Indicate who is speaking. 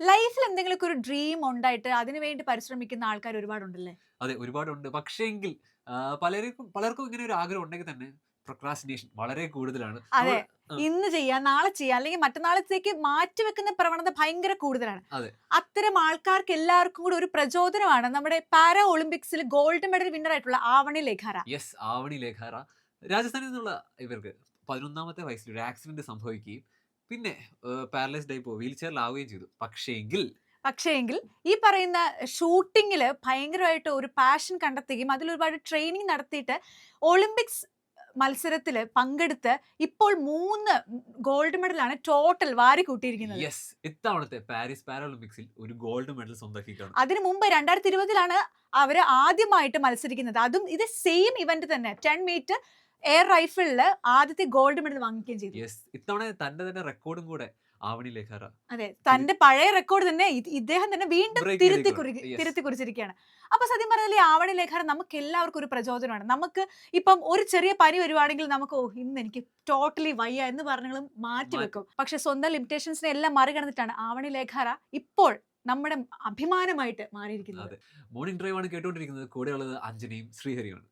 Speaker 1: ലൈഫിൽ എന്തെങ്കിലും ഒരു ഡ്രീം ഉണ്ടായിട്ട് അതിനുവേണ്ടി പരിശ്രമിക്കുന്ന ആൾക്കാർ ഒരുപാടുണ്ടല്ലേ?
Speaker 2: അതെ ഒരുപാടുണ്ട്. പക്ഷേങ്കിൽ പലർക്കും പലർക്കും ഇങ്ങനെ ഒരു ആഗ്രഹം ഉണ്ടെങ്കിൽ തന്നെ പ്രൊക്രാസിനേഷൻ വളരെ കൂടുതലാണ്.
Speaker 1: അതെ ഇന്ന് ചെയ്യാം നാളെ ചെയ്യാം അല്ലെങ്കിൽ മറ്റന്നാളത്തേക്ക് മാറ്റിവെക്കുന്ന പ്രവണത ഭയങ്കര കൂടുതലാണ്.
Speaker 2: അതെ.
Speaker 1: അത്തരം ആൾക്കാർക്ക് എല്ലാവർക്കും കൂടി ഒരു പ്രചോദനമാണ് നമ്മുടെ പാരാ ഒളിമ്പിക്സിൽ ഗോൾഡ് മെഡൽ വിന്നർ ആയിട്ടുള്ള ആവണി ലേഖാര.
Speaker 2: യെസ് ആവണി ലേഖാറ രാജസ്ഥാനിൽ നിന്നുള്ള ഇവർക്ക് പതിനൊന്നാമത്തെ വയസ്സിൽ ഒരു ആക്സിഡന്റ് സംഭവിക്കുകയും പിന്നെ പാരലൈസ്ഡ് ആയി വീൽ ചെയറിലാവുകയും ചെയ്തു. പക്ഷേങ്കിൽ
Speaker 1: പക്ഷേ എങ്കിൽ ഈ പറയുന്ന ഷൂട്ടിങ്ങിൽ ഭയങ്കരമായിട്ട് ഒരു പാഷൻ കണ്ടെത്തുകയും അതിൽ ഒരുപാട് ട്രെയിനിങ് നടത്തിയിട്ട് ഒളിമ്പിക്സ് മത്സരത്തിൽ പങ്കെടുത്ത് ഇപ്പോൾ മൂന്ന് ഗോൾഡ് മെഡലാണ് ടോട്ടൽ വാരി കൂട്ടിയിരിക്കുന്നത്.
Speaker 2: യെസ് ഇത്തവണത്തെ പാരീസ് പാരാഒളിമ്പിക്സിൽ ഒരു ഗോൾഡ് മെഡൽ സ്വന്തമാക്കിയിട്ടാണ്.
Speaker 1: അതിനു മുമ്പ് രണ്ടായിരത്തി ഇരുപതിലാണ് അവർ ആദ്യമായിട്ട് മത്സരിക്കുന്നത്. അതും ഇത് സെയിം ഇവന്റ് തന്നെ. ടെൻ മീറ്റർ എയർ റൈഫിളിൽ ആദ്യത്തെ ഗോൾഡ് മെഡൽ വാങ്ങിക്കുകയും ചെയ്തു.
Speaker 2: ഇത്തവണ തന്റെ തന്നെ റെക്കോർഡും കൂടെ ആവണി ലേഖാറ.
Speaker 1: അതെ. തന്റെ പഴയ റെക്കോർഡ് തന്നെ ഇദ്ദേഹം തന്നെ വീണ്ടും തിരുത്തി. തിരുത്തി കുറിച്ചിരിക്കുകയാണ്. അപ്പൊ സത്യം പറഞ്ഞാൽ ഈ ആവണി ലേഖനം നമുക്ക് എല്ലാവർക്കും ഒരു പ്രചോദനമാണ്. നമുക്ക് ഇപ്പം ഒരു ചെറിയ പനി വരുവാണെങ്കിൽ നമുക്ക് ഓ ഇന്ന് എനിക്ക് ടോട്ടലി വയ്യ എന്ന് പറഞ്ഞും മാറ്റി വെക്കും. പക്ഷെ സ്വന്തം ലിമിറ്റേഷൻസിനെ എല്ലാം മറികടന്നിട്ടാണ് ആവണി ലേഖാര ഇപ്പോൾ നമ്മുടെ അഭിമാനമായിട്ട് മാറിയിരിക്കുന്നത്.
Speaker 2: മോർണിംഗ് ഡ്രൈവ് ആണ് കേട്ടോണ്ടിരിക്കുന്നത്. കൂടെയുള്ളത് അഞ്ജനയും ശ്രീഹരിയാണ്